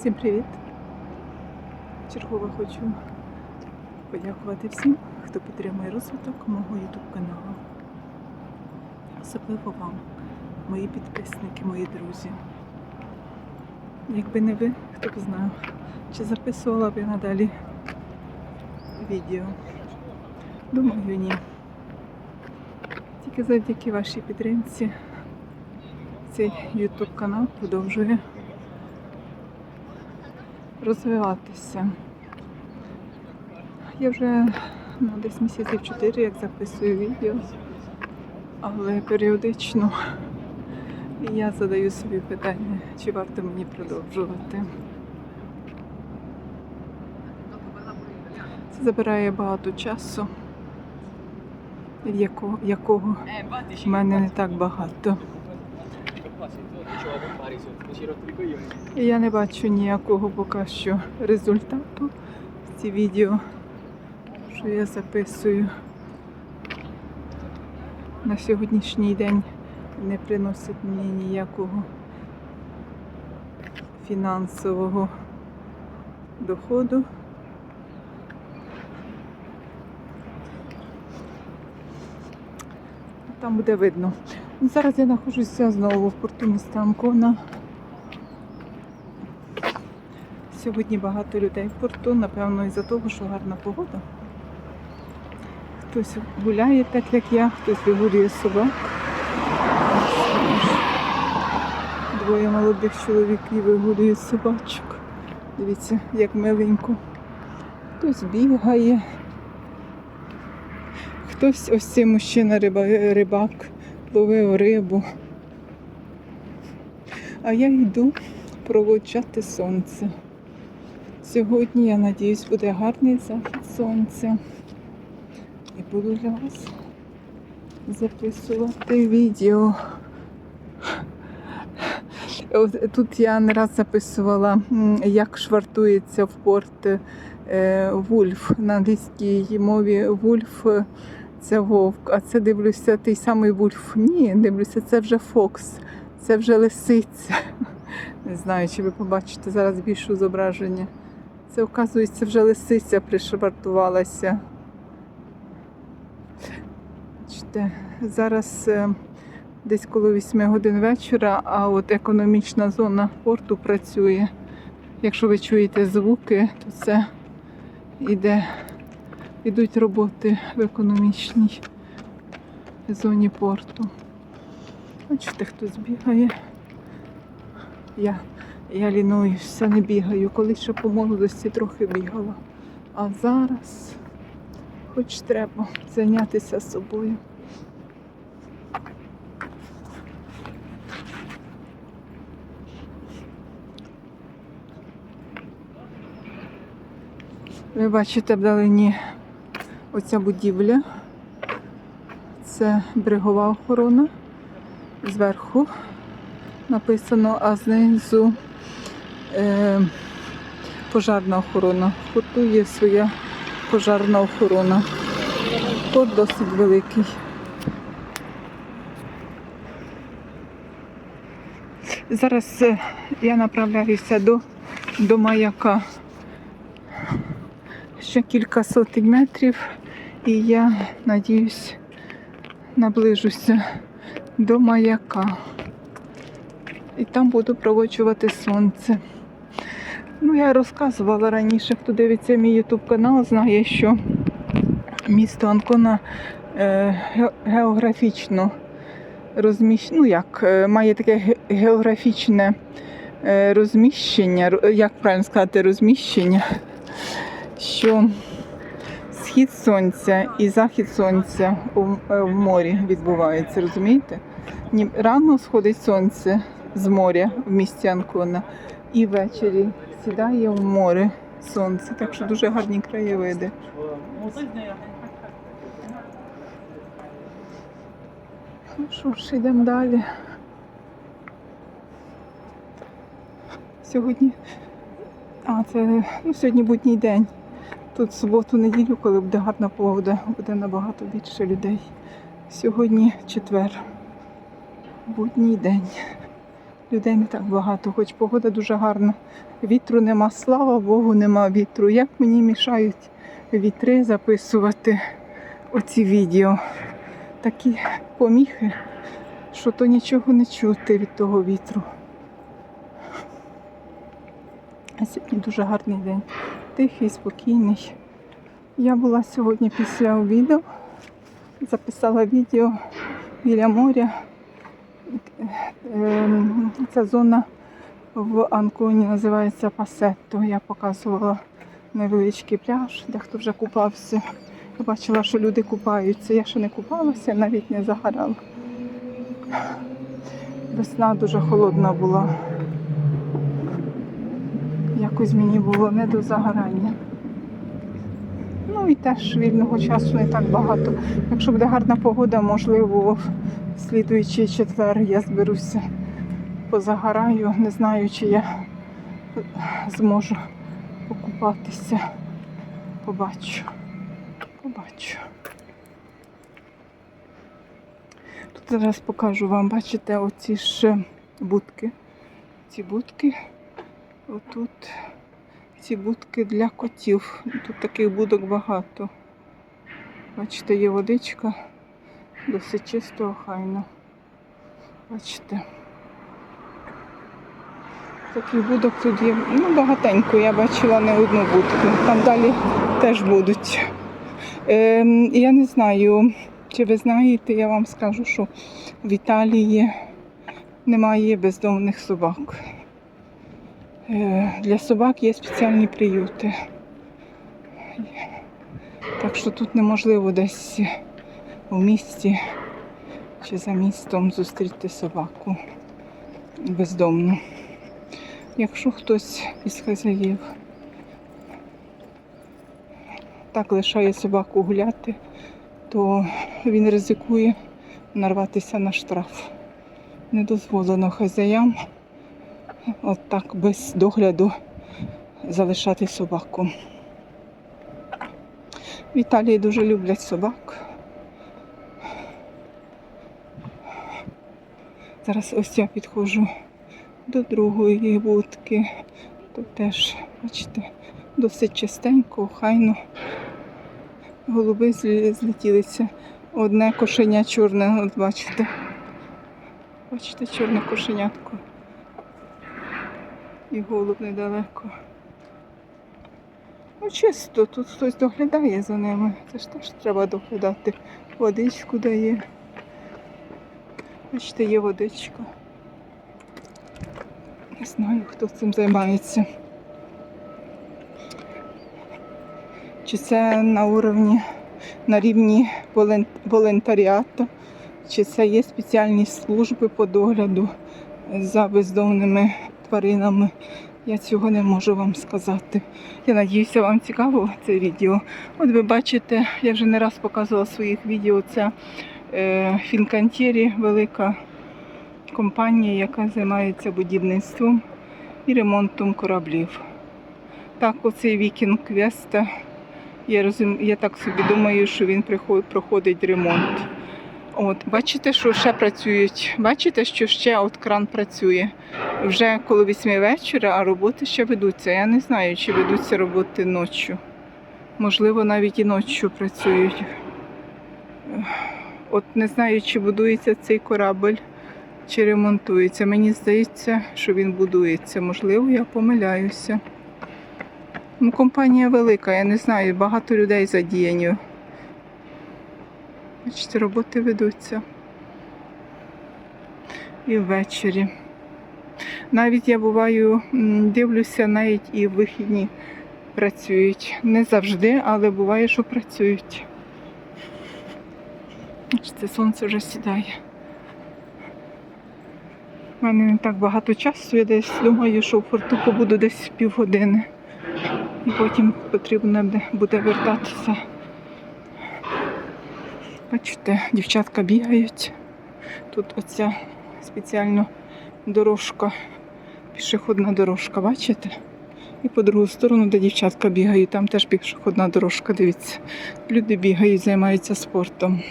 Всім привіт! Чергово хочу подякувати всім, хто підтримує розвиток мого YouTube каналу. Особливо вам, мої підписники, мої друзі. Якби не ви, хто б знав, чи записувала б я надалі відео. Думаю, ні. Тільки завдяки вашій підтримці цей YouTube канал продовжує розвиватися. Я вже ну, десь місяців 4 як записую відео, але періодично я задаю собі питання, чи варто мені продовжувати. Це забирає багато часу, якого, в мене не так багато. Я не бачу ніякого поки що результату в ці відео, що я записую на сьогоднішній день не приносить мені ніякого фінансового доходу. Там буде видно. Зараз я знаходжуся знову в порту міста Анкона. Сьогодні багато людей в порту, напевно, із-за того, що гарна погода. Хтось гуляє так, як я, хтось вигулює собак. Двоє молодих чоловіків вигулюють собачок. Дивіться, як миленько. Хтось бігає. Хтось ось цей мужчина рибак ловив рибу. А я йду проводжати сонце. Сьогодні, я надіюсь, буде гарний захід сонця. І буду для вас записувати відео. Тут я не раз записувала, як швартується в порт е, вульф. На англійській мові вульф це вовк, а це дивлюся той самий вульф. Ні, дивлюся, це вже фокс, це вже лисиця. Не знаю, чи ви побачите зараз більше зображення. Це, оказується, вже лисиця пришвартувалася. Бачите, зараз е, десь коло 8 годин вечора, а от економічна зона порту працює. Якщо ви чуєте звуки, то це іде, ідуть роботи в економічній зоні порту. Бачите, хтось бігає. Я я лінуюся, не бігаю. Колись ще по молодості трохи бігала. А зараз хоч треба зайнятися собою. Ви бачите вдалині оця будівля. Це брегова охорона. Зверху написано, а знизу е, пожарна охорона. Порту є своя пожарна охорона. Порт досить великий. Зараз е, я направляюся до, до маяка. Ще кілька сотень метрів, і я надіюсь наближуся до маяка і там буду проводжувати сонце. Ну, я розказувала раніше, хто дивиться мій YouTube канал, знає, що місто Анкона е, географічно розміщено, ну як, е, має таке географічне е, розміщення, як правильно сказати, розміщення, що схід сонця і захід сонця е, в морі відбувається, розумієте? Рано сходить сонце з моря в місті Анкона і ввечері сідає в море сонце. Так що дуже гарні краєвиди. Ну що ж, йдемо далі. Сьогодні. А, це ну, сьогодні будній день. Тут суботу, неділю, коли буде гарна погода, буде набагато більше людей. Сьогодні четвер. Будній день. людей не так багато, хоч погода дуже гарна. Вітру нема, слава Богу, нема вітру. Як мені мішають вітри записувати оці відео. Такі поміхи, що то нічого не чути від того вітру. А сьогодні дуже гарний день. Тихий, спокійний. Я була сьогодні після обіду, записала відео біля моря. Ем, Ця зона в Анконі називається Пасетто. Я показувала невеличкий пляж, де хто вже купався. Я бачила, що люди купаються. Я ще не купалася, навіть не загорала. Весна дуже холодна була. Якось мені було не до загорання. Ну і теж вільного часу не так багато. Якщо буде гарна погода, можливо, в слідуючий четвер я зберуся, позагораю. Не знаю, чи я зможу покупатися. Побачу. Побачу. Тут зараз покажу вам, бачите, оці ж будки. Ці будки. Отут ці будки для котів. Тут таких будок багато. Бачите, є водичка, досить чисто, охайно. Бачите. Таких будок тут є. Ну, багатенько. Я бачила не одну будку. Там далі теж будуть. Ем, я не знаю, чи ви знаєте, я вам скажу, що в Італії немає бездомних собак. Е, Для собак є спеціальні приюти. Так що тут неможливо десь у місті чи за містом зустріти собаку бездомну. Якщо хтось із хазяїв так лишає собаку гуляти, то він ризикує нарватися на штраф. Не дозволено хазяям от так без догляду залишати собаку. В Італії дуже люблять собак. Зараз ось я підходжу до другої будки. Тут теж, бачите, досить чистенько, охайно. Голуби злетілися. Одне кошеня чорне, от бачите. Бачите, чорне кошенятко. І голуб недалеко. Ну, чисто, тут хтось доглядає за ними. Це ж теж треба доглядати. Водичку дає. Бачите, є водичка. Не знаю, хто цим займається. Чи це на уровні, на рівні волон- волонтаріату, чи це є спеціальні служби по догляду за бездомними тваринами. Я цього не можу вам сказати. Я надіюся, вам цікаво це відео. От ви бачите, я вже не раз показувала своїх відео. Це е, Фінкантєрі, велика компанія, яка займається будівництвом і ремонтом кораблів. Так, оцей вікінг Веста, я, розум... я так собі думаю, що він проходить ремонт. От, бачите, що ще працюють. Бачите, що ще от кран працює. Вже коло 8 вечора, а роботи ще ведуться. Я не знаю, чи ведуться роботи ночі. Можливо, навіть і ночі працюють. От не знаю, чи будується цей корабль, чи ремонтується. Мені здається, що він будується. Можливо, я помиляюся. Ну, компанія велика, я не знаю, багато людей задіяні. Бачите, роботи ведуться. І ввечері. Навіть я буваю, дивлюся, навіть і в вихідні працюють. Не завжди, але буває, що працюють. Бачите, сонце вже сідає. У мене не так багато часу, я десь думаю, що в форту побуду десь півгодини. І потім потрібно буде вертатися. Бачите, дівчатка бігають. Тут оця спеціально дорожка, пішохідна дорожка, бачите? І по другу сторону, де дівчатка бігають, там теж пішохідна дорожка, дивіться. Люди бігають, займаються спортом.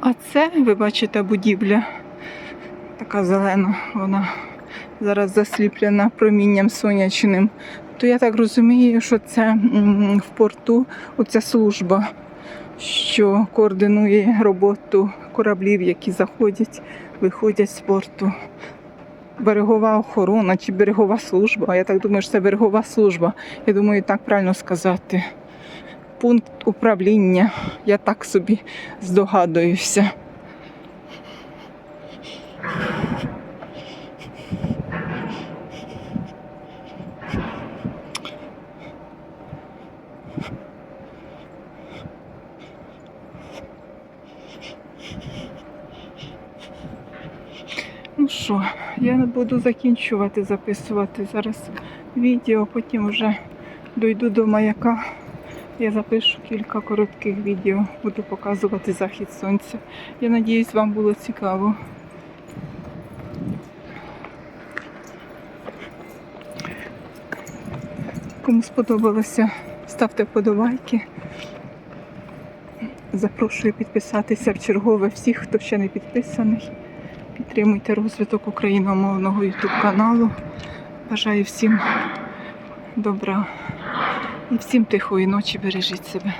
А це, ви бачите, будівля така зелена, вона зараз засліплена промінням сонячним. То я так розумію, що це в порту оця служба, що координує роботу кораблів, які заходять, виходять з порту. Берегова охорона чи берегова служба. Я так думаю, що це берегова служба. Я думаю, так правильно сказати. Пункт управління. Я так собі здогадуюся. Що, я буду закінчувати записувати зараз відео, потім вже дойду до маяка. Я запишу кілька коротких відео, буду показувати захід сонця. Я надіюсь, вам було цікаво. Кому сподобалося, ставте вподобайки. Запрошую підписатися в чергове всіх, хто ще не підписаний. Підтримуйте розвиток україномовного YouTube каналу. Бажаю всім добра і всім тихої ночі. Бережіть себе.